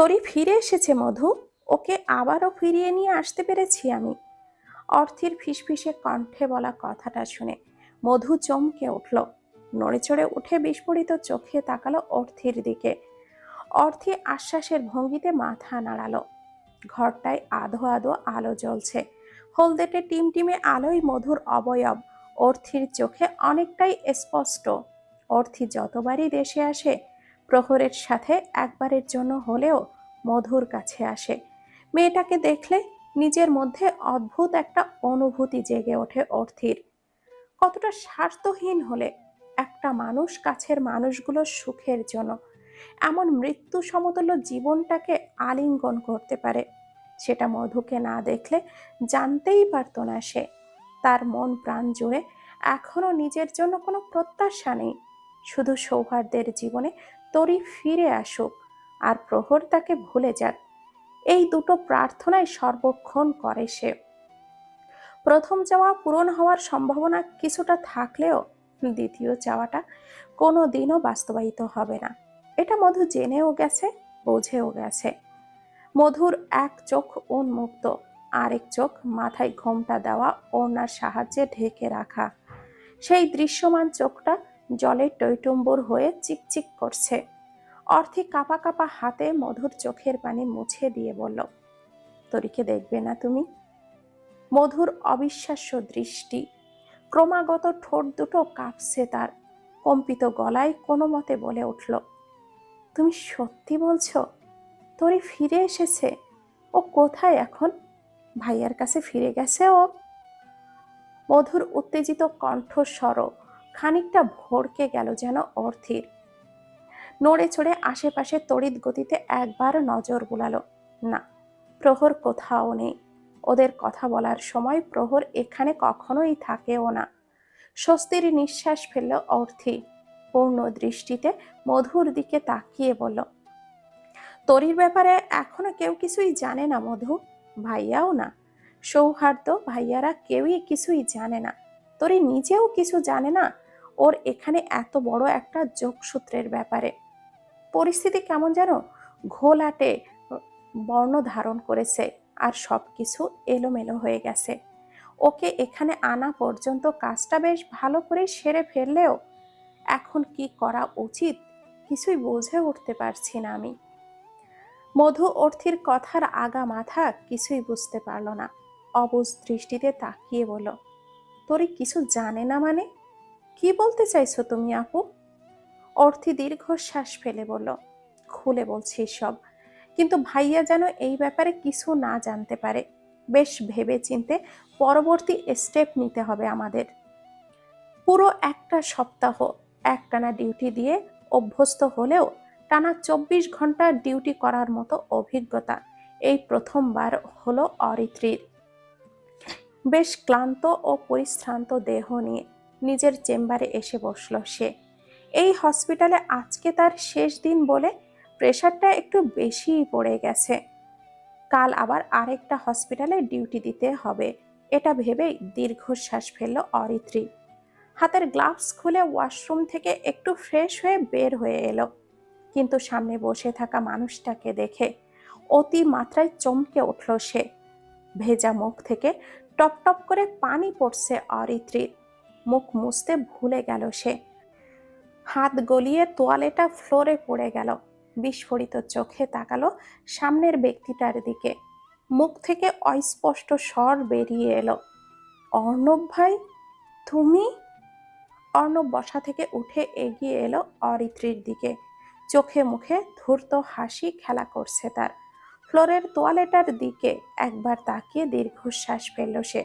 তরি ফিরে এসেছে মধু। ওকে আবারও ফিরিয়ে নিয়ে আসতে পেরেছি আমি। অর্থির ফিসফিসে কণ্ঠে বলা কথাটা শুনে মধু চমকে উঠল। নড়ে চড়ে উঠে বিস্ফোরিত চোখে তাকালো অর্থির দিকে। অর্থি আশ্বাসের ভঙ্গিতে মাথা নাড়ালো। ঘরটায় আধো আধো আলো জ্বলছে। হলদেটে টিমটিমে আলোয় মধুর অবয়ব অর্থির চোখে অনেকটাই স্পষ্ট। অর্থি যতবারই দেশে আসে প্রহরের সাথে একবারের জন্য হলেও মধুর কাছে আসে। মেয়েটাকে দেখলে নিজের মধ্যে অদ্ভুত একটা অনুভূতি জেগে ওঠে অর্থির। কতটা স্বার্থহীন হলে একটা মানুষ কাছের মানুষগুলোর সুখের জন্য। এমন মৃত্যু সমতুল্য জীবনটাকে আলিঙ্গন করতে পারে। সেটা মধুকে না দেখলে জানতেই পারতো না সে। তার মন প্রাণ জুড়ে এখনও নিজের জন্য কোনো প্রত্যাশা নেই। শুধু সৌহার্দ্যের জীবনে তরি ফিরে আসুক, আর প্রহর তাকে ভুলে যাক। এই দুটো প্রার্থনাই সর্বক্ষণ করে সে। প্রথম চাওয়া পূরণ হওয়ার সম্ভাবনা কিছুটা থাকলেও দ্বিতীয় চাওয়াটা কোনো দিনও বাস্তবায়িত হবে না। এটা মধু জেনেও গেছে, বোঝেও গেছে। মধুর এক চোখ উন্মুক্ত, আরেক চোখ মাথায় ঘোমটা দেওয়া, ওড়নার সাহায্যে ঢেকে রাখা। সেই দৃশ্যমান চোখটা জলে টৈটুম্বুর হয়ে চিকচিক করছে। অর্থে কাপা কাপা হাতে মধুর চোখের পানি মুছে দিয়ে বলল, তরিকে দেখবে না তুমি? মধুর অবিশ্বাস্য দৃষ্টি ক্রমাগত ঠোঁট দুটো কাঁপছে তার। কম্পিত গলায় কোনো মতে বলে উঠল, তুমি সত্যি বলছো? তরি ফিরে এসেছে? ও কোথায় এখন? ভাইয়ার কাছে ফিরে গেছে ও? মধুর উত্তেজিত কণ্ঠস্বর খানিকটা ভড়কে গেল যেন অর্থির। নড়ে চড়ে আশেপাশে তড়িৎ গতিতে একবার নজর বুলালো। না, প্রহর কোথাও নেই। ওদের কথা বলার সময় প্রহর এখানে কখনোই থাকেও না। স্বস্তির নিঃশ্বাস ফেলল অর্থি। পূর্ণ দৃষ্টিতে মধুর দিকে তাকিয়ে বলল, তরির ব্যাপারে এখনও কেউ কিছুই জানে না মধু? ভাইয়াও না। সৌহার্দ্য ভাইয়ারা কেউই কিছুই জানে না। তরি নিজেও কিছু জানে না? ওর এখানে এত বড় একটা যোগসূত্রের ব্যাপারে। পরিস্থিতি কেমন যেন ঘোলাটে বর্ণ ধারণ করেছে আর সব কিছু এলোমেলো হয়ে গেছে। ওকে এখানে আনা পর্যন্ত কাজটা বেশ ভালো করে সেরে ফেললেও এখন কি করা উচিত কিছুই বুঝে উঠতে পারছি না আমি। মধু অর্থির কথার আগা মাথা কিছুই বুঝতে পারল না। অবুজ দৃষ্টিতে তাকিয়ে বলল, তোরে কিছু জানে না মানে? কি বলতে চাইছো তুমি, আপু? অর্থি দীর্ঘশ্বাস ফেলে বলল, খুলে বলছি সব কিন্তু ভাইয়া যেন এই ব্যাপারে কিছু না জানতে পারে। বেশ ভেবে চিনতে পরবর্তী স্টেপ নিতে হবে আমাদের। পুরো একটা সপ্তাহ, একটানা ডিউটি দিয়ে অভ্যস্ত হলেও টানা চব্বিশ ঘণ্টা ডিউটি করার মতো অভিজ্ঞতা এই প্রথমবার হলো অরিত্রীর। বেশ ক্লান্ত ও পরিশ্রান্ত দেহ নিয়ে নিজের চেম্বারে এসে বসল সে। এই হসপিটালে আজকে তার শেষ দিন বলে প্রেশারটা একটু বেশিই পড়ে গেছে। কাল আবার আরেকটা হসপিটালে ডিউটি দিতে হবে। এটা ভেবেই দীর্ঘশ্বাস ফেলল অরিত্রী। হাতের গ্লাভস খুলে ওয়াশরুম থেকে একটু ফ্রেশ হয়ে বের হয়ে এলো। কিন্তু সামনে বসে থাকা মানুষটাকে দেখে অতি মাত্রায় চমকে উঠল সে। ভেজা মুখ থেকে টপ টপ করে পানি পড়ছে অরিত্রীর। মুখ মুছতে ভুলে গেল সে। হাত গলিয়ে তোয়ালেটা ফ্লোরে পড়ে গেল। বিস্ফোরিত চোখে তাকালো সামনের ব্যক্তিটার দিকে। মুখ থেকে অস্পষ্ট স্বর বেরিয়ে এলো। অর্ণব ভাই, তুমি? অর্ণব বসা থেকে উঠে এগিয়ে এলো অরিত্রীর দিকে। চোখে মুখে ধূর্ত হাসি খেলা করছে তার। ফ্লোরের তোয়ালেটার দিকে একবার তাকিয়ে দীর্ঘশ্বাস ফেলল সে।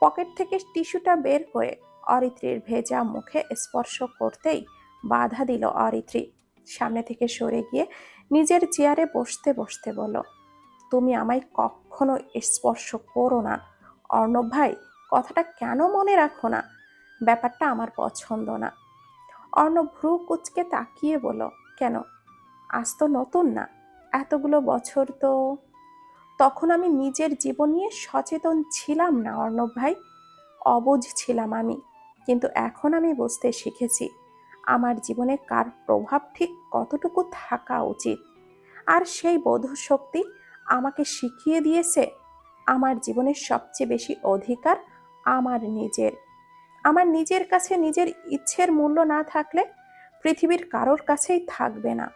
পকেট থেকে টিস্যুটা বের করে অরিত্রীর ভেজা মুখে স্পর্শ করতেই বাধা দিল অরিত্রী। সামনে থেকে সরে গিয়ে নিজের চেয়ারে বসতে বসতে বলল, তুমি আমায় কখনো স্পর্শ করো না। অর্ণব ভাই, কথাটা কেন মনে রাখো না? ব্যাপারটা আমার পছন্দ না। অর্ণব ভ্রু কুচকে তাকিয়ে বলল, কেন? আজ তো নতুন না। এতগুলো বছর তো তখন আমি নিজের জীবন নিয়ে সচেতন ছিলাম না অর্ণব ভাই। অবুঝ ছিলাম আমি। কিন্তু এখন আমি বুঝতে শিখেছি, আমার জীবনে কার প্রভাব ঠিক কতটুকু থাকা উচিত। আর সেই বোধ শক্তি আমাকে শিখিয়ে দিয়েছে, আমার জীবনের সবচেয়ে বেশি অধিকার আমার নিজের। আমার নিজের কাছে নিজের ইচ্ছের মূল্য না থাকলে পৃথিবীর কারোর কাছেই থাকবে না।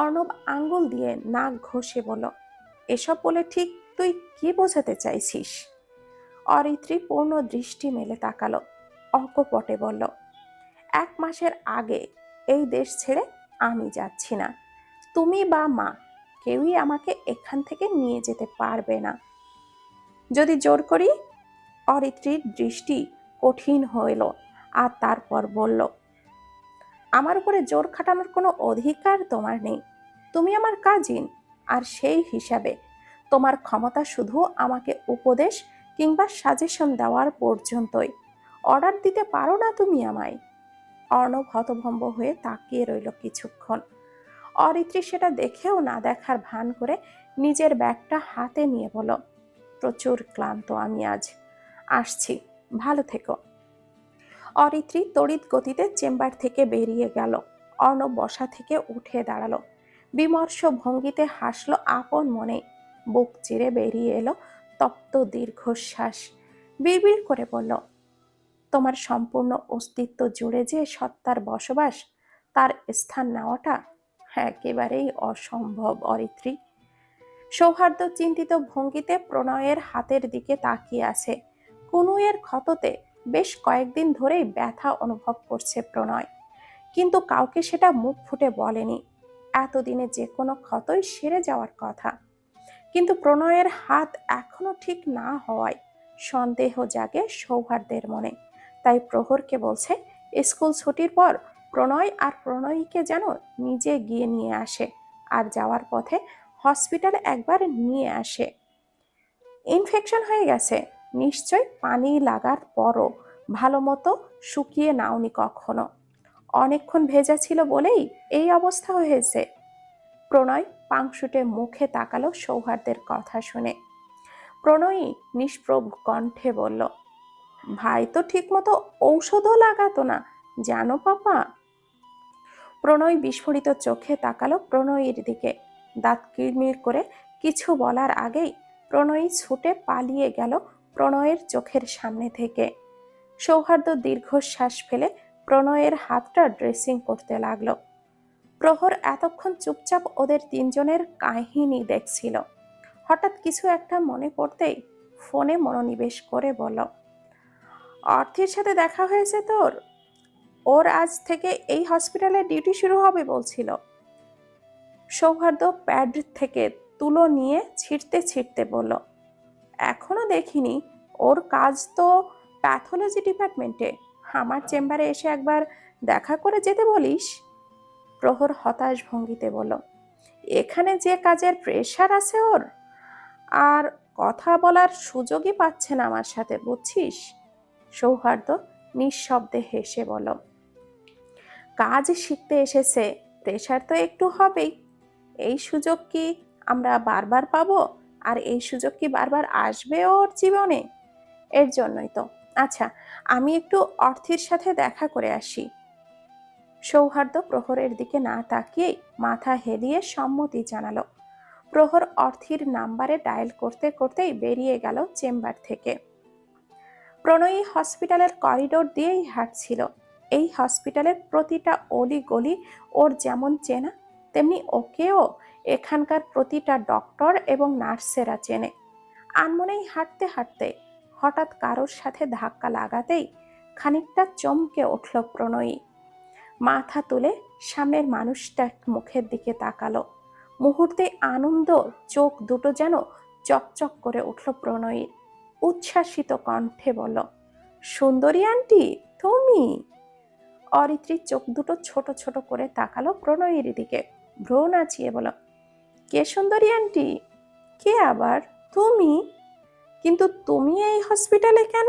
অর্ণব আঙ্গুল দিয়ে নাক ঘষে বলল, এসব বলে ঠিক তুই কি বোঝাতে চাইছিস? অরিত্রী পূর্ণ দৃষ্টি মেলে তাকালো, অকপটে বলল, এক মাসের আগে এই দেশ ছেড়ে আমি যাচ্ছি না। তুমি বা মা কেউই আমাকে এখান থেকে নিয়ে যেতে পারবে না। যদি জোর করি? অরিত্রীর দৃষ্টি কঠিন হইল আর তারপর বলল, আমার উপরে জোর খাটানোর কোনো অধিকার তোমার নেই। তুমি আমার কাজিন আর সেই হিসাবে তোমার ক্ষমতা শুধু আমাকে উপদেশ কিংবা সাজেশন দেওয়ার পর্যন্তই। অর্ডার দিতে পারো না তুমি আমায়। অর্ণব হতভম্ব হয়ে তাকিয়ে রইল কিছুক্ষণ। অরিত্রী সেটা দেখেও না দেখার ভান করে নিজের ব্যাগটা হাতে নিয়ে বলো প্রচুর ক্লান্ত আমি আজ। আসছি, ভালো থেকো। অরিত্রী তড়িৎ গতিতে চেম্বার থেকে বেরিয়ে গেল। অর্ণব বসা থেকে উঠে দাঁড়াল। বিমর্ষ ভঙ্গিতে হাসলো আপন মনে। বুক চিরে বেরিয়ে এলো তপ্ত দীর্ঘশ্বাস বিড়বিড় করে বলল, তোমার সম্পূর্ণ অস্তিত্ব জুড়ে যে সত্তার বসবাস, তার স্থান নেওয়াটা একেবারেই অসম্ভব, অরিত্রী। সৌহার্দ্য চিন্তিত ভঙ্গিতে প্রণয়ের হাতের দিকে তাকিয়ে আছে। কুনুয়ের ক্ষততে বেশ কয়েকদিন ধরেই ব্যথা অনুভব করছে প্রণয়। কিন্তু কাউকে সেটা মুখ ফুটে বলেনি। এতদিনে যে কোনো ক্ষতই সেরে যাওয়ার কথা। কিন্তু প্রণয়ের হাত এখনও ঠিক না হওয়ায় সন্দেহ জাগে সৌহার্দ্যের মনে। তাই প্রহরকে বলছে, স্কুল ছুটির পর প্রণয় আর প্রণয়ীকে যেন নিজে গিয়ে নিয়ে আসে আর যাওয়ার পথে হসপিটালে একবার নিয়ে আসে। ইনফেকশন হয়ে গেছে। নিশ্চয় পানি লাগার পরও ভালো মতো শুকিয়ে নাওনি কখনো। অনেকক্ষণ ভেজা ছিল বলেই এই অবস্থা হয়েছে। প্রণয় পাংশুটে মুখে তাকালো সৌহার্দ্যের কথা শুনে। প্রণয়ী নিষ্প্রভ কণ্ঠে বলল, ভাই তো ঠিকমতো ঔষধও লাগাতো না, জানো পাপা? প্রণয় বিস্ফোরিত চোখে তাকালো প্রণয়ীর দিকে। দাঁত কিড়মিড় করে কিছু বলার আগেই প্রণয়ী ছুটে পালিয়ে গেল প্রণয়ের চোখের সামনে থেকে। সৌহার্দ্য দীর্ঘশ্বাস ফেলে প্রণয়ের হাতটা ড্রেসিং করতে লাগল। প্রহর এতক্ষণ চুপচাপ ওদের তিনজনের কাহিনী দেখছিল। হঠাৎ কিছু একটা মনে পড়তেই ফোনে মনোনিবেশ করে বলল অর্থের সাথে দেখা হয়েছে তোর? ওর আজ থেকে এই হসপিটালে ডিউটি শুরু হবে, বলছিল। সৌহার্দ্য প্যাড থেকে তুলো নিয়ে ছিটতে ছিটতে বলল, এখনও দেখিনি। ওর কাজ তো প্যাথোলজি ডিপার্টমেন্টে। আমার চেম্বারে এসে একবার দেখা করে যেতে বলিস? প্রহর হতাশ ভঙ্গিতে বলল, এখানে যে কাজের প্রেশার আছে ওর? আর কথা বলার সুযোগই পাচ্ছে না আমার সাথে, বুঝছিস? সৌহার্দ্য নিঃশব্দে হেসে বলল, কাজ শিখতে এসেছে প্রেশার তো একটু হবেই। এই সুযোগ কি আমরা বারবার পাবো? আর এই সুযোগ কি বারবার আসবে ওর জীবনে? এর জন্যই তো। আচ্ছা আমি একটু অর্থের সাথে দেখা করে আসি। সৌহার্দ্য প্রহরের দিকে না তাকিয়েই মাথা হেলিয়ে সম্মতি জানালো। প্রহর অর্থির নাম্বারে ডায়াল করতে করতেই বেরিয়ে গেল চেম্বার থেকে। প্রণয়ী হসপিটালের করিডোর দিয়েই হাঁটছিল। এই হসপিটালের প্রতিটা অলি গলি ওর যেমন চেনা, তেমনি ওকেও এখানকার প্রতিটা ডক্টর এবং নার্সেরা চেনে। আনমনেই হাঁটতে হাঁটতে হঠাৎ কারোর সাথে ধাক্কা লাগাতেই খানিকটা চমকে উঠল প্রণয়ী। মাথা তুলে সামনের মানুষটা মুখের দিকে তাকালো। মুহূর্তে আনন্দ, চোখ দুটো যেন চকচক করে উঠল প্রণয়ীর। উচ্ছ্বাসিত কণ্ঠে বলল, সুন্দরী আন্টি, তুমি? অরিত্রীর চোখ দুটো ছোট ছোট করে তাকালো প্রণয়ীর দিকে। ভ্রু নাচিয়ে বলো কে সুন্দরী আন্টি? কে আবার? তুমি? কিন্তু তুমি এই হসপিটালে কেন?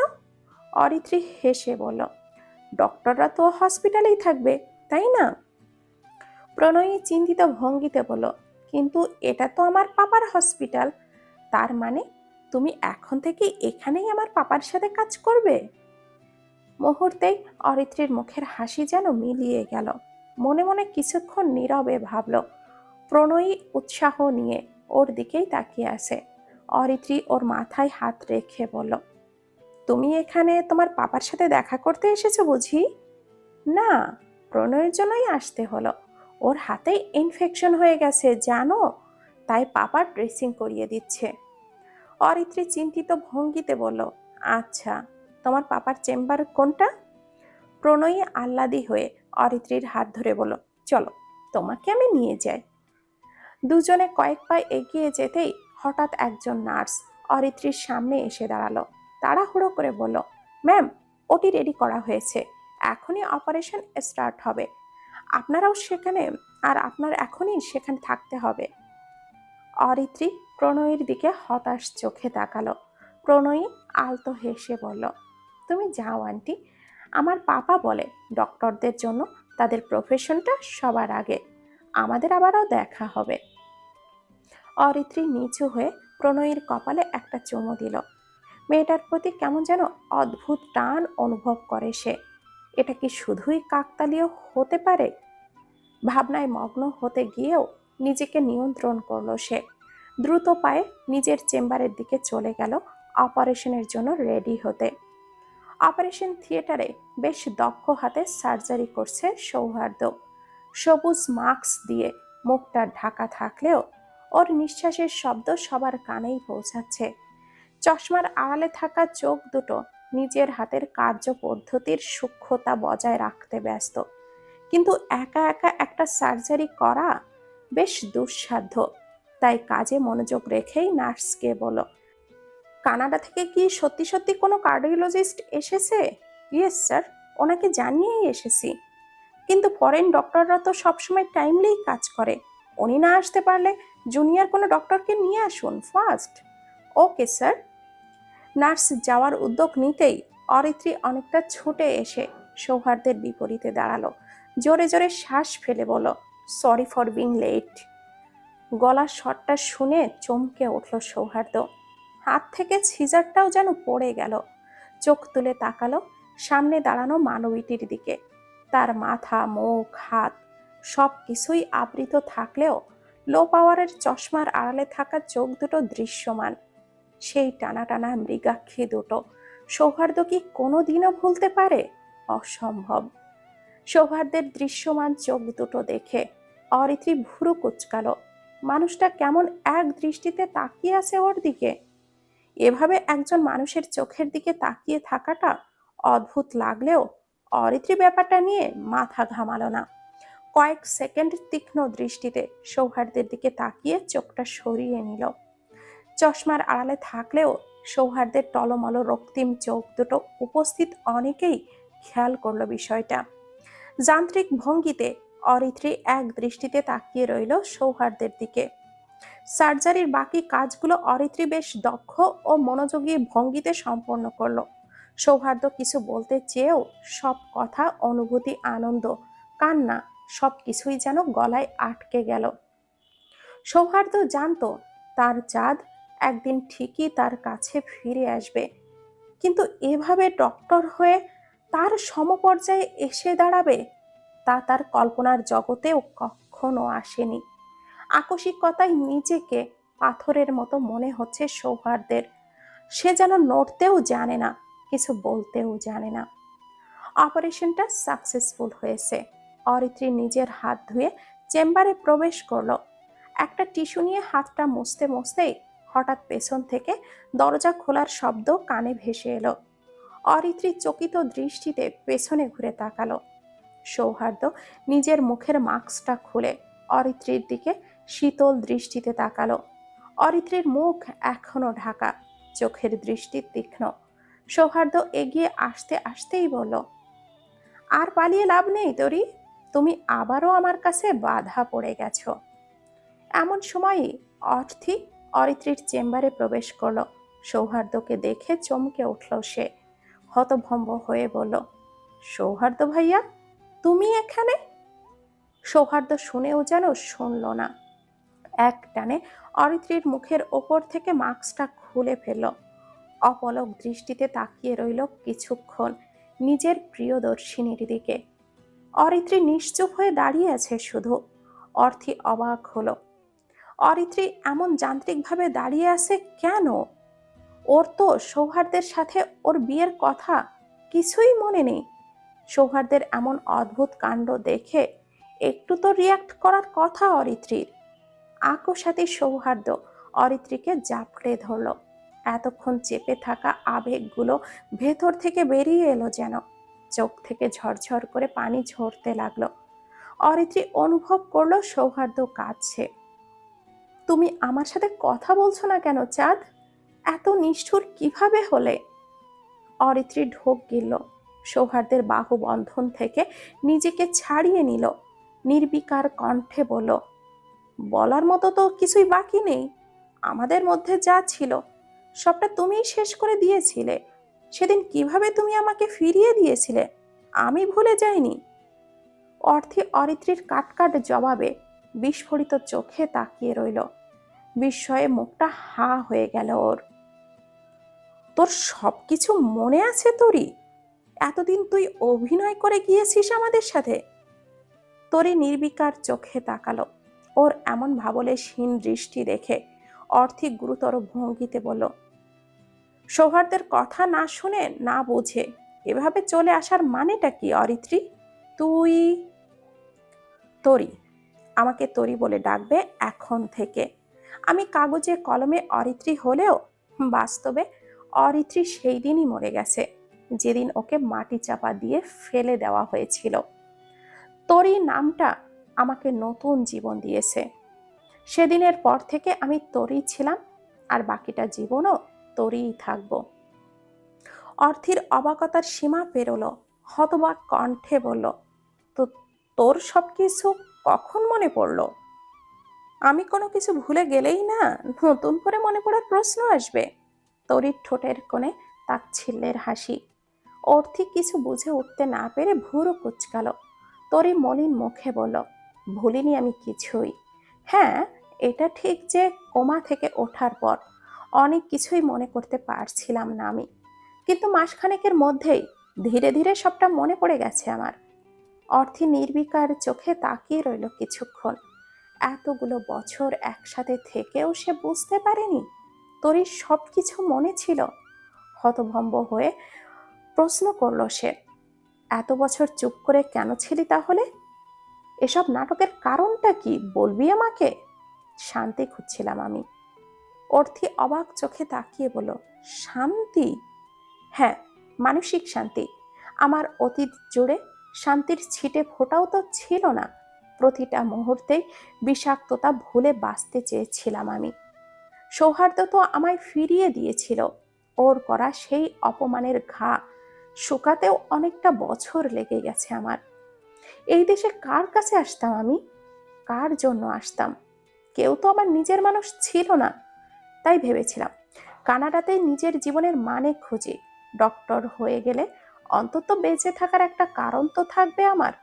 অরিত্রী হেসে বলল ডক্টররা তো হসপিটালেই থাকবে, তাই না? প্রণয়ী চিন্তিত ভঙ্গিতে বলল, কিন্তু এটা তো আমার পাপার হসপিটাল। তার মানে তুমি এখন থেকে এখানেই আমার পাপার সাথে কাজ করবে? মুহূর্তেই অরিত্রীর মুখের হাসি যেন মিলিয়ে গেল। মনে মনে কিছুক্ষণ নীরবে ভাবল, প্রণয়ী উৎসাহ নিয়ে ওর দিকেই তাকিয়ে আছে। অরিত্রী ওর মাথায় হাত রেখে বলল তুমি এখানে তোমার পাপার সাথে দেখা করতে এসেছ বুঝি? না, প্রণয়ের জন্যই আসতে হলো। ওর হাতে ইনফেকশন হয়ে গেছে, জানো? তাই পাপার ড্রেসিং করিয়ে দিচ্ছে। অরিত্রী চিন্তিত ভঙ্গিতে বলল আচ্ছা তোমার পাপার চেম্বার কোনটা? প্রণয়ী আহ্লাদি হয়ে অরিত্রীর হাত ধরে বলল, চলো, তোমাকে আমি নিয়ে যাই। দুজনে কয়েক পা এগিয়ে যেতেই হঠাৎ একজন নার্স অরিত্রীর সামনে এসে দাঁড়াল। তাড়াহুড়ো করে বলল, ম্যাম ওটি রেডি করা হয়েছে। এখনই অপারেশন স্টার্ট হবে। আপনারাও সেখানে আর আপনার এখনই সেখানে থাকতে হবে অরিত্রী প্রণয়ীর দিকে হতাশ চোখে তাকালো। প্রণয়ী আলতো হেসে বলল, তুমি যাও, আন্টি। আমার পাপা বলে ডক্টরদের জন্য তাদের প্রফেশনটা সবার আগে। আমাদের আবারও দেখা হবে অরিত্রী নিচু হয়ে প্রণয়ীর কপালে একটা চুমু দিল। মেয়েটার প্রতি কেমন যেন অদ্ভুত টান অনুভব করে সে। এটা কি শুধুই কাকতালীয় হতে পারে? ভাবনায় মগ্ন হতে গিয়েও নিজেকে নিয়ন্ত্রণ করল সে। দ্রুত পায়ে নিজের চেম্বারের দিকে চলে গেল অপারেশনের জন্য রেডি হতে। অপারেশন থিয়েটারে বেশ দক্ষ হাতে সার্জারি করছে সৌহার্দ্য। সবুজ মাস্ক দিয়ে মুখটা ঢাকা থাকলেও ওর নিঃশ্বাসের শব্দ সবার কানেই পৌঁছাচ্ছে। চশমার আড়ালে থাকা চোখ দুটো নিজের হাতের কার্য পদ্ধতির সূক্ষ্মতা বজায় রাখতে ব্যস্ত। কিন্তু একা একা একটা সার্জারি করা বেশ দুঃসাধ্য। তাই কাজে মনোযোগ রেখেই নার্সকে বলো, কানাডা থেকে কি সত্যি সত্যি কোনো কার্ডিওলজিস্ট এসেছে? ইয়েস স্যার ওনাকে জানিয়েই এসেছি। কিন্তু ফরেন ডক্টররা তো সবসময় টাইমলিই কাজ করে। উনি না আসতে পারলে জুনিয়র কোনো ডক্টরকে নিয়ে আসুন ফার্স্ট ওকে স্যার নার্স যাওয়ার উদ্যোগ নিতেই অরিত্রী অনেকটা ছুটে এসে সৌহার্দ্যের বিপরীতে দাঁড়াল। জোরে জোরে শ্বাস ফেলে বলল সরি ফর বিং লেট গলার শটটা শুনে চমকে উঠল সৌহার্দ্য। হাত থেকে সিজারটাও যেন পড়ে গেল। চোখ তুলে তাকালো সামনে দাঁড়ানো মানবীটির দিকে। তার মাথা, মুখ, হাত সব কিছুই আবৃত থাকলেও লো পাওয়ারের চশমার আড়ালে থাকা চোখ দুটো দৃশ্যমান। সেই টানা টানা মৃগাক্ষী দুটো। সৌহার্দ্য কি কোনো দিনও ভুলতে পারে? অসম্ভব। সৌহার্দ্যের দৃশ্যমান চোখ দুটো দেখে অরিত্রী ভুরু কুচকালো। মানুষটা কেমন এক দৃষ্টিতে তাকিয়ে আছে ওর দিকে? এভাবে একজন মানুষের চোখের দিকে তাকিয়ে থাকাটা অদ্ভুত লাগলেও অরিত্রী ব্যাপারটা নিয়ে মাথা ঘামালো না। কয়েক সেকেন্ড তীক্ষ্ণ দৃষ্টিতে সৌহার্দ্যের দিকে তাকিয়ে চোখটা সরিয়ে নিল। চশমার আড়ালে থাকলেও সৌহার্দ্যের টলমল রক্তিম চোখ দুটো উপস্থিত অনেকেই খেয়াল করল বিষয়টা। যান্ত্রিক ভঙ্গিতে অরিত্রী এক দৃষ্টিতে তাকিয়ে রইল সৌহার্দ্যের দিকে। সার্জারির বাকি কাজগুলো অরিত্রী বেশ দক্ষ ও মনোযোগী ভঙ্গিতে সম্পন্ন করল। সৌহার্দ্য কিছু বলতে চেয়েও সব কথা, অনুভূতি, আনন্দ, কান্না সব কিছুই যেন গলায় আটকে গেল। সৌহার্দ্য জানতো তার চাঁদ একদিন ঠিকই তার কাছে ফিরে আসবে। কিন্তু এভাবে ডক্টর হয়ে তার সমপর্যায়ে এসে দাঁড়াবে, তা তার কল্পনার জগতেও কখনো আসেনি। আকস্মিকতায় নিজেকে পাথরের মতো মনে হচ্ছে সৌহার্দ্যের সে যেন নড়তেও জানে না, কিছু বলতেও জানে না। অপারেশনটা সাকসেসফুল হয়েছে। অরিত্রী নিজের হাত ধুয়ে চেম্বারে প্রবেশ করল। একটা টিস্যু নিয়ে হাতটা মুছতে মুছতেই হঠাৎ পেছন থেকে দরজা খোলার শব্দ কানে ভেসে এলো। অরিত্রী চকিত দৃষ্টিতে পেছনে ঘুরে তাকালো। সৌহার্দ্য নিজের মুখের মাস্কটা খুলে অরিত্রীর দিকে শীতল দৃষ্টিতে তাকালো। অরিত্রীর মুখ এখনও ঢাকা, চোখের দৃষ্টি তীক্ষ্ণ। সৌহার্দ্য এগিয়ে আসতে আসতেই বলল, আর পালিয়ে লাভ নেই তরি, তুমি আবারও আমার কাছে বাধা পড়ে গেছো। এমন সময়ই অর্থী অরিত্রীর চেম্বারে প্রবেশ করল। সৌহার্দ্যকে দেখে চমকে উঠল সে। হতভম্ব হয়ে বলল, সৌহার্দ্য ভাইয়া, তুমি এখানে? সৌহার্দ্য শুনেও যেন শুনল না। এক টানে অরিত্রীর মুখের ওপর থেকে মাস্কটা খুলে ফেলল। অপলক দৃষ্টিতে তাকিয়ে রইল কিছুক্ষণ নিজের প্রিয়দর্শিনীর দিকে। অরিত্রী নিশ্চুপ হয়ে দাঁড়িয়ে আছে শুধু। অর্থি অবাক হলো। অরিত্রী এমন যান্ত্রিকভাবে দাঁড়িয়ে আছে কেন? ওর তো সৌহার্দের সাথে ওর বিয়ের কথা কিছুই মনে নেই। সৌহার্দের এমন অদ্ভুত কাণ্ড দেখে একটু তো রিয়াক্ট করার কথা অরিত্রীর। আকস্মাতি সৌহার্দ্য অরিত্রীকে জাপড়ে ধরল। এতক্ষণ চেপে থাকা আবেগগুলো ভেতর থেকে বেরিয়ে এলো যেন। চোখ থেকে ঝরঝর করে পানি ঝরতে লাগল। অরিত্রী অনুভব করল সৌহার্দ্য কাঁদছে। তুমি আমার সাথে কথা বলছো না কেন, চাঁদ? এত নিষ্ঠুর কীভাবে হলে? অরিত্রী ঢোক গিলল। সৌহার্দ্যের বাহু বন্ধন থেকে নিজেকে ছাড়িয়ে নিল। নির্বিকার কণ্ঠে বলল, বলার মতো তো কিছুই বাকি নেই। আমাদের মধ্যে যা ছিল, সবটা তুমিই শেষ করে দিয়েছিলে। সেদিন কীভাবে তুমি আমাকে ফিরিয়ে দিয়েছিলে, আমি ভুলে যাইনি। অর্থে অরিত্রীর কাটকাট জবাবে বিস্ফোরিত চোখে তাকিয়ে রইল। বিস্ময়ে মুখটা হা হয়ে গেল ওর। তোর সব কিছু মনে আছে তোরই? এতদিন তুই অভিনয় করে গিয়েছিস আমাদের সাথে। তোরে নির্বিকার চোখে তাকালো। ওর এমন ভাবলে ভাবলেশহীন দৃষ্টি দেখে অর্থিক গুরুতর ভঙ্গিতে বলল, সৌহার্দের কথা না শুনে, না বোঝে, এভাবে চলে আসার মানেটা কি, অরিত্রী? তুই তরি আমাকে তরি বলে ডাকবে এখন থেকে। আমি কাগজে কলমে অরিত্রী হলেও বাস্তবে অরিত্রী সেই দিনই মরে গেছে, যেদিন ওকে মাটি চাপা দিয়ে ফেলে দেওয়া হয়েছিল। তরি নামটা আমাকে নতুন জীবন দিয়েছে। সেদিনের পর থেকে আমি তরি ছিলাম আর বাকিটা জীবনও তরিই থাকব। অর্থের অবাকতার সীমা পেরোলো, হতবাক কণ্ঠে বলল, তো তোর সব কিছু কখন মনে পড়ল? আমি কোনো কিছু ভুলে গেলেই না নতুন করে মনে পড়ার প্রশ্ন আসবে। তরির ঠোঁটের কোণে তাচ্ছিল্যের হাসি। অর্থিক কিছু বুঝে উঠতে না পেরে ভুরো কুচকাল। তরি মলিন মুখে বলল, ভুলিনি আমি কিছুই। হ্যাঁ এটা ঠিক যে কোমা থেকে ওঠার পর। অনেক কিছুই মনে করতে পারছিলাম না আমি। কিন্তু মাসখানেকের মধ্যেই ধীরে ধীরে সবটা মনে পড়ে গেছে আমার। অর্থী নির্বিকার চোখে তাকিয়ে রইল কিছুক্ষণ। এতগুলো বছর একসাথে থেকেও সে বুঝতে পারেনি। তোরই সব কিছু মনে ছিল। হতভম্ব হয়ে প্রশ্ন করল সে, এত বছর চুপ করে কেন ছিলি তাহলে? এসব নাটকের কারণটা কি বলবি আমাকে? শান্তি খুঁজছিলাম আমি। অর্থী অবাক চোখে তাকিয়ে বলল, শান্তি? হ্যাঁ মানসিক শান্তি। আমার অতীত জুড়ে শান্তির ছিটে ফোটাও তো ছিল না। প্রতিটা মুহূর্তেই বিষাক্ততা ভুলে বাঁচতে চেয়েছিলাম আমি। সৌহার্দ্য তো আমায় ফিরিয়ে দিয়েছিল। ওর করা সেই অপমানের ঘা শুকাতেও অনেকটা বছর লেগে গেছে আমার। এই দেশে কার কাছে আসতাম আমি? কার জন্য আসতাম? কেউ তো আমার নিজের মানুষ ছিল না, তাই ভেবেছিলাম। কানাডাতে নিজের জীবনের মানে খুঁজি। ডক্টর হয়ে গেলে অন্তত বেঁচে থাকার একটা কারণ তো থাকবে আমার।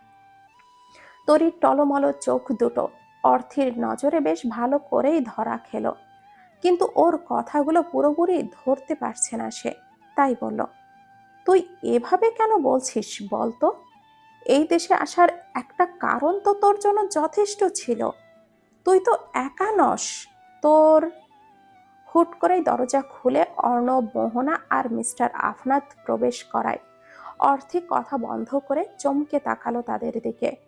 তরির টলমল চোখ দুটো। অর্থের নজরে বেশ ভালো করেই ধরা খেলো। কিন্তু ওর কথাগুলো পুরোপুরি ধরতে পারছে না সে। তাই বলল, তুই এভাবে কেন বলছিস বলতো? এই দেশে আসার একটা কারণ তো তোর জন্য যথেষ্ট ছিল। তুই তো একা নস। তোর হুট করেই দরজা খুলে অর্ণব, মোহনা আর মিস্টার আফনাথ প্রবেশ করায়। অর্থে কথা বন্ধ করে চমকে তাকালো তাদের দিকে।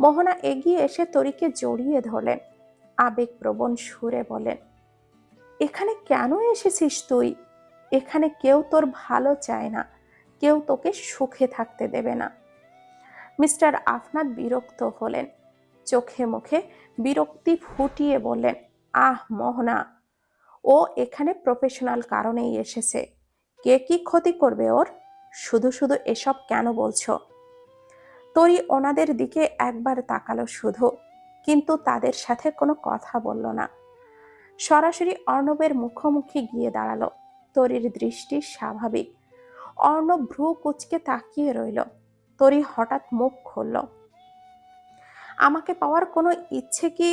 মোহনা এগিয়ে এসে তরিকে জড়িয়ে ধরলেন আবেগপ্রবণ সুরে বলেন এখানে কেন এসেছিস তুই? এখানে কেউ তোর ভালো চায় না, কেউ তোকে সুখে থাকতে দেবে না। মিস্টার আফনাদ বিরক্ত হলেন, চোখে মুখে বিরক্তি ফুটিয়ে বললেন, আহ মোহনা, ও এখানে প্রফেশনাল কারণেই এসেছে। কে কি ক্ষতি করবে ওর? শুধু শুধু এসব কেন বলছো? তরি ওনাদের দিকে একবার তাকালো শুধু, কিন্তু তাদের সাথে কোনো কথা বলল না। সরাসরি অর্ণবের মুখোমুখি গিয়ে দাঁড়াল। তরির দৃষ্টি স্বাভাবিক। অর্ণব ভ্রু কুচকে তাকিয়ে রইল। তরি হঠাৎ মুখ খুলল। আমাকে পাওয়ার কোনো ইচ্ছে কি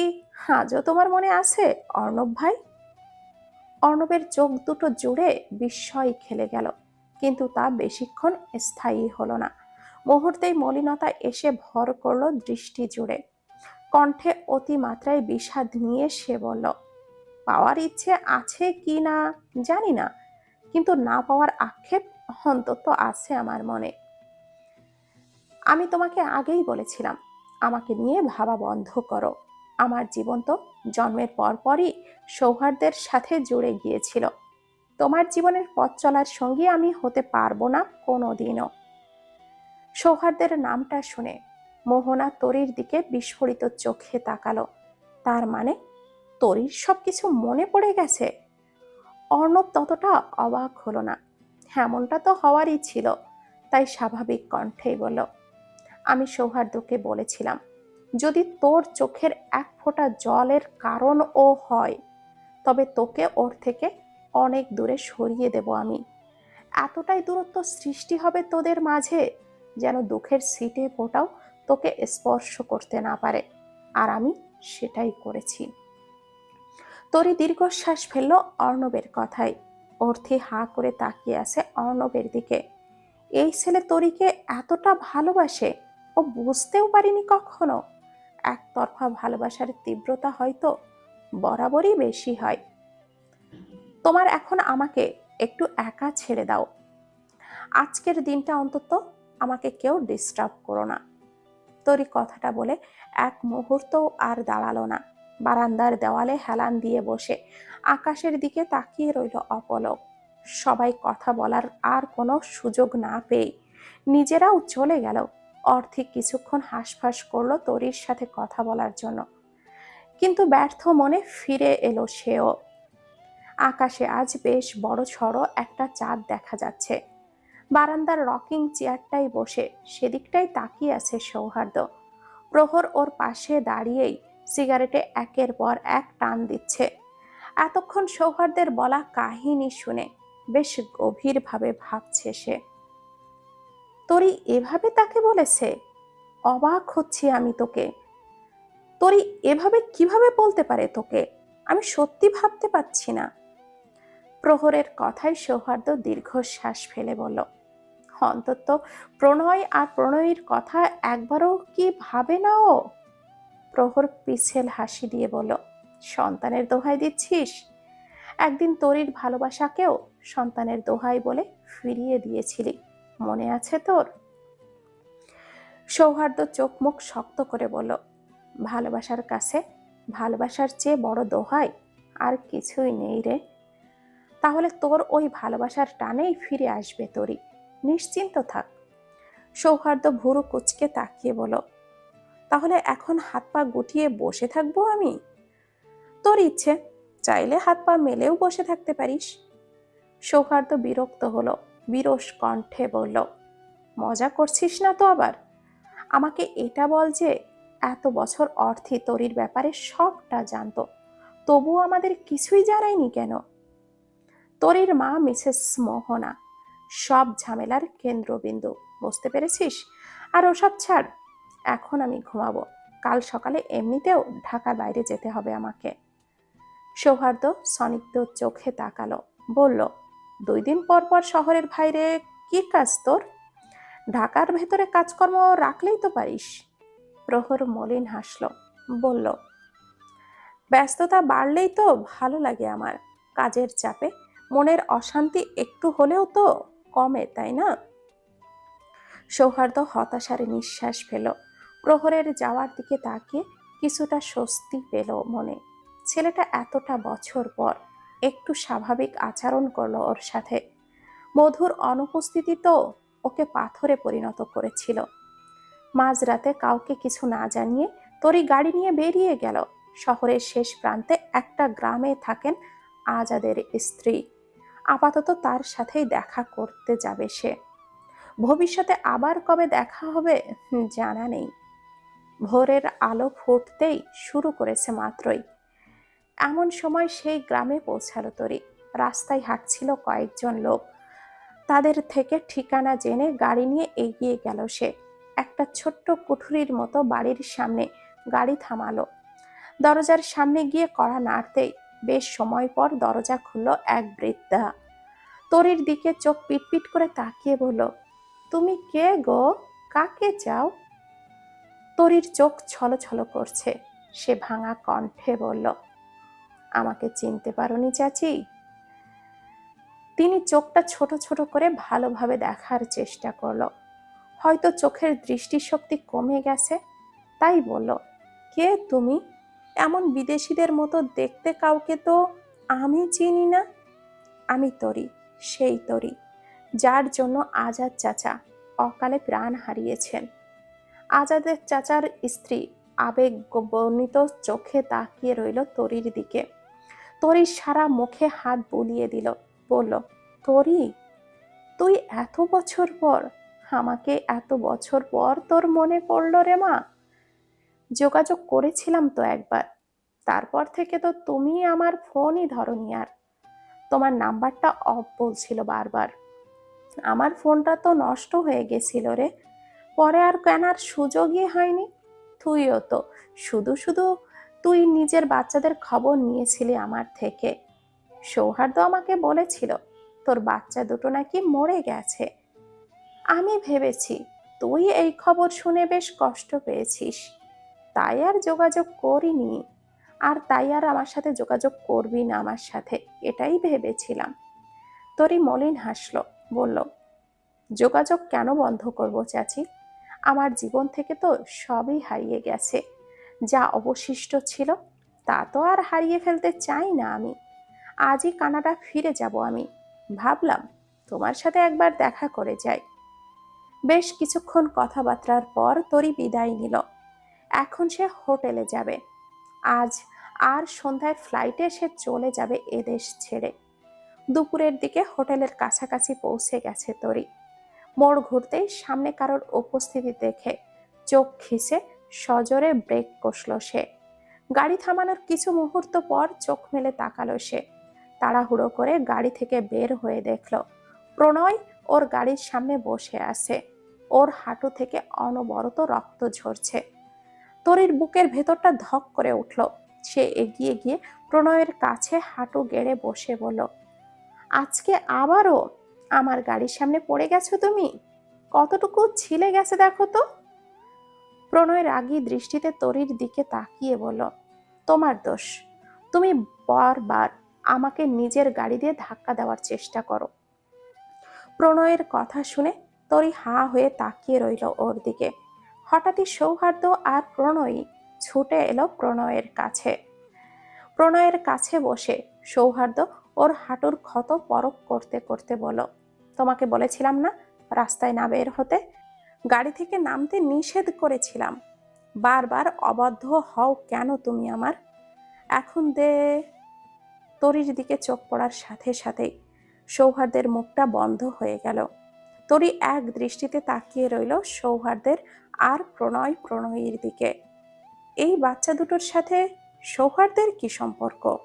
আজও তোমার মনে আছে, অর্ণব ভাই? অর্ণবের চোখ দুটো জুড়ে বিস্ময় খেলে গেল, কিন্তু তা বেশিক্ষণ স্থায়ী হলো না। মুহূর্তেই মলিনতা এসে ভর করল দৃষ্টি জুড়ে। কণ্ঠে অতিমাত্রায় বিষাদ নিয়ে সে বলল, পাওয়ার ইচ্ছে আছে কি না জানি না, কিন্তু না পাওয়ার আক্ষেপ অন্তত আছে আমার মনে। আমি তোমাকে আগেই বলেছিলাম, আমাকে নিয়ে ভাবা বন্ধ করো। আমার জীবন তো জন্মের পরপরই সৌহার্দ্যের সাথে জুড়ে গিয়েছিল। তোমার জীবনের পথ চলার সঙ্গী আমি হতে পারব না কোনো দিনও সৌহার্দ্যের নামটা শুনে মোহনা তরির দিকে বিস্ফোরিত চোখে তাকালো। তার মানে তরির সব কিছু মনে পড়ে গেছে? অর্ণব ততটা অবাক হলো না। এমনটা তো হওয়ারই ছিল, তাই স্বাভাবিক কণ্ঠেই বলল, আমি সৌহার্দ্যকে বলেছিলাম, যদি তোর চোখের এক ফোঁটা জলের কারণ ও হয়, তবে তোকে ওর থেকে অনেক দূরে সরিয়ে দেব আমি। এতটাই দূরত্ব সৃষ্টি হবে তোদের মাঝে যেন দুঃখের সিটে ফোটাও তোকে স্পর্শ করতে না পারে। আর আমি সেটাই করেছি। তরি দীর্ঘশ্বাস ফেলল অর্ণবের কথায়। অর্থে হাঁ করে তাকিয়ে আছে অর্ণবের দিকে। এই ছেলে তরিকে এতটা ভালোবাসে, ও বুঝতেও পারিনি কখনো। একতরফা ভালোবাসার তীব্রতা হয়তো বরাবরই বেশি হয়। তোমার এখন আমাকে একটু একা ছেড়ে দাও। আজকের দিনটা অন্তত আমাকে কেউ ডিস্টার্ব করো না। তরি কথাটা বলে এক মুহূর্ত আর দাঁড়াল না। বারান্দার দেওয়ালে হেলান দিয়ে বসে আকাশের দিকে তাকিয়ে রইল অপলক। সবাই কথা বলার আর কোনো সুযোগ না পেয়ে নিজেরাও চলে গেল। অর্থিক কিছুক্ষণ হাঁসফাঁস করল তরির সাথে কথা বলার জন্য। কিন্তু ব্যর্থ মনে ফিরে এলো সেও। আকাশে আজ বেশ বড় সড়ো একটা চাঁদ দেখা যাচ্ছে। বারান্দার রকিং চেয়ারটাই বসে। সেদিকটাই তাকিয়ে আছে সৌহার্দ্য। প্রহর ওর পাশে দাঁড়িয়েই সিগারেটে একের পর এক টান দিচ্ছে। এতক্ষণ সৌহার্দ্যের বলা কাহিনী শুনে বেশ গভীরভাবে ভাবছে সে। তোরি এভাবে তাকে বলেছে? অবাক হচ্ছি আমি তোকে। তোরি এভাবে কীভাবে বলতে পারে তোকে? আমি সত্যি ভাবতে পারছি না। প্রহরের কথায় সৌহার্দ্য দীর্ঘশ্বাস ফেলে বলল অন্তত প্রণয় আর প্রণয়ীর কথা একবারও কি ভাবে না ও? প্রহর পিছেল হাসি দিয়ে বলল, সন্তানের দোহাই দিচ্ছিস? একদিন তরির ভালোবাসাকেও সন্তানের দোহাই বলে ফিরিয়ে দিয়েছিলি, মনে আছে তোর? সৌহার্দ্য চোখ মুখ শক্ত করে বলল, ভালোবাসার কাছে ভালোবাসার চেয়ে বড় দোহাই আর কিছুই নেই রে। তাহলে তোর ওই ভালোবাসার টানেই ফিরে আসবে তোরই নিশ্চিন্ত থাক। সৌহার্দ্য ভুরু কুচকে তাকিয়ে বলো তাহলে এখন হাত পা গুটিয়ে বসে থাকব আমি? তোর ইচ্ছে, চাইলে হাত পা মেলেও বসে থাকতে পারিস। সৌহার্দ্য বিরক্ত হলো, বিরস কণ্ঠে বলল, মজা করছিস না তো আবার? আমাকে এটা বল যে, এত বছর অর্থে তরির ব্যাপারে সবটা জানতো, তবুও আমাদের কিছুই জানায়নি কেন? তরির মা মিসেস মোহনা সব ঝামেলার কেন্দ্রবিন্দু। বুঝতে পেরেছিস? আর ওসব ছাড়, এখন আমি ঘুমাবো। কাল সকালে এমনিতেও ঢাকার বাইরে যেতে হবে আমাকে। সৌহার্দ্য সনিগ্ধ চোখে তাকালো। বলল, দুই দিন পর পর শহরের বাইরে কি কাজ তোর? ঢাকার ভেতরে কাজকর্ম রাখলেই তো পারিস। প্রহর মলিন হাসল। বলল, ব্যস্ততা বাড়লেই তো ভালো লাগে আমার। কাজের চাপে মনের অশান্তি একটু হলেও তো কমে, তাই না? সৌহার্দ্য হতাশার নিঃশ্বাস ফেল। প্রহরের যাওয়ার দিকে তাকিয়ে কিছুটা স্বস্তি পেল মনে। ছেলেটা এতটা বছর পর একটু স্বাভাবিক আচরণ করল ওর সাথে। মধুর অনুপস্থিতি তো ওকে পাথরে পরিণত করেছিল। মাঝরাতে কাউকে কিছু না জানিয়ে তরি গাড়ি নিয়ে বেরিয়ে গেল। শহরের শেষ প্রান্তে একটা গ্রামে থাকেন আজাদের স্ত্রী। আপাতত তার সাথেই দেখা করতে যাবে সে। ভবিষ্যতে আবার কবে দেখা হবে জানা নেই। ভোরের আলো ফুটতেই শুরু করেছে মাত্রই। এমন সময় সেই গ্রামে পৌঁছালো তরি। রাস্তায় হাঁটছিল কয়েকজন লোক। তাদের থেকে ঠিকানা জেনে গাড়ি নিয়ে এগিয়ে গেল সে। একটা ছোট্ট কুঠুরির মতো বাড়ির সামনে গাড়ি থামালো। দরজার সামনে গিয়ে কড়া নাড়তেই বেশ সময় পর দরজা খুলল এক বৃদ্ধা। তরির দিকে চোখ পিটপিট করে তাকিয়ে বলল, তুমি কে গো? কাকে চাও? তরির চোখ ছলছল করছে। সে ভাঙা কণ্ঠে বলল, আমাকে চিনতে পারোনি চাচি। তিনি চোখটা ছোট ছোট করে ভালোভাবে দেখার চেষ্টা করল। হয়তো চোখের দৃষ্টিশক্তি কমে গেছে, তাই বলল, কে তুমি? এমন বিদেশিদের মতো দেখতে কাউকে তো আমি চিনি না। আমি তরি, সেই তরি, যার জন্য আজাদ চাচা অকালে প্রাণ হারিয়েছেন। আজাদের চাচার স্ত্রী আবেগ বর্ণিত চোখে তাকিয়ে রইল তরির দিকে। তরির সারা মুখে হাত বুলিয়ে দিল, বলল, তরি, তুই এত বছর পর, আমাকে এত বছর পর তোর মনে পড়ল রে মা? যোগাযোগ করেছিলাম তো একবার। তারপর থেকে তো তুমি আমার ফোনই ধরনি আর। তোমার নাম্বারটা অফ বলছিল বারবার। আমার ফোনটা তো নষ্ট হয়ে গেছিল রে। পরে আর কেনার সুযোগই হয়নি। তুইও তো। শুধু শুধু তুই নিজের বাচ্চাদের খবর নিয়েছিলি আমার থেকে। সৌহার্দ্য আমাকে বলেছিল, তোর বাচ্চা দুটো নাকি মরে গেছে। আমি ভেবেছি, তুই এই খবর শুনে বেশ কষ্ট পেয়েছিস। তাই আর যোগাযোগ করিনি। আর তাই আর আমার সাথে যোগাযোগ করবি না আমার সাথে, এটাই ভেবেছিলাম। তোরই মলিন হাসলো, বলল, যোগাযোগ কেন বন্ধ করব চাচি? আমার জীবন থেকে তো সবই হারিয়ে গেছে। যা অবশিষ্ট ছিল, তা তো আর হারিয়ে ফেলতে চাই না আমি। আজই কানাডা ফিরে যাব আমি। ভাবলাম, তোমার সাথে একবার দেখা করে যাই। বেশ কিছুক্ষণ কথাবার্তার পর তরি বিদায় নিল। এখন সে হোটেলে যাবে। আজ আর সন্ধ্যায় ফ্লাইটে সে চলে যাবে এদেশ ছেড়ে। দুপুরের দিকে হোটেলের কাছাকাছি পৌঁছে গেছে তরি। মোড় ঘুরতেই সামনে কারোর উপস্থিতি দেখে চোখ খিসে সজোরে ব্রেক কষল সে। গাড়ি থামানোর কিছু মুহূর্ত পর চোখ মেলে তাকালো সে। তাড়াহুড়ো করে গাড়ি থেকে বের হয়ে দেখল, প্রণয় ওর গাড়ির সামনে বসে আছে। ওর হাঁটু থেকে অনবরত রক্ত ঝরছে। তরির বুকের ভেতরটা ধক করে উঠল। সে এগিয়ে গিয়ে প্রণয়ের কাছে হাঁটু গেড়ে বসে বলল, আজকে আবারও আমার গাড়ির সামনে পড়ে গেছো তুমি? কতটুকু ছিলে গেছে দেখো তো? প্রণয় রাগী দৃষ্টিতে তরির দিকে তাকিয়ে বলল, তোমার দোষ। তুমি বারবার আমাকে নিজের গাড়ি দিয়ে ধাক্কা দেওয়ার চেষ্টা করো। প্রণয়ের কথা শুনে তরি হা হয়ে তাকিয়ে রইল ওর দিকে। হঠাৎই সৌহার্দ্য আর প্রণয়ী ছুটে এলো প্রণয়ের কাছে। প্রণয়ের কাছে বসে সৌহার্দ্য ওর হাঁটুর ক্ষত পরক করতে করতে বলো তোমাকে বলেছিলাম না রাস্তায় না বের হতে? গাড়ি থেকে নামতে নিষেধ করেছিলাম। বারবার অবাধ্য হও কেন তুমি আমার? এখন দে। তরির দিকে চোখ পড়ার সাথে সাথেই সৌহার্দ্যের মুখটা বন্ধ হয়ে গেল। তরি এক দৃষ্টিতে তাকিয়ে রইল সৌহার্দ্যের আর প্রণয় প্রণয়ের দিকে। এই বাচ্চা দুটোর সাথে সৌহার্দের কি সম্পর্ক?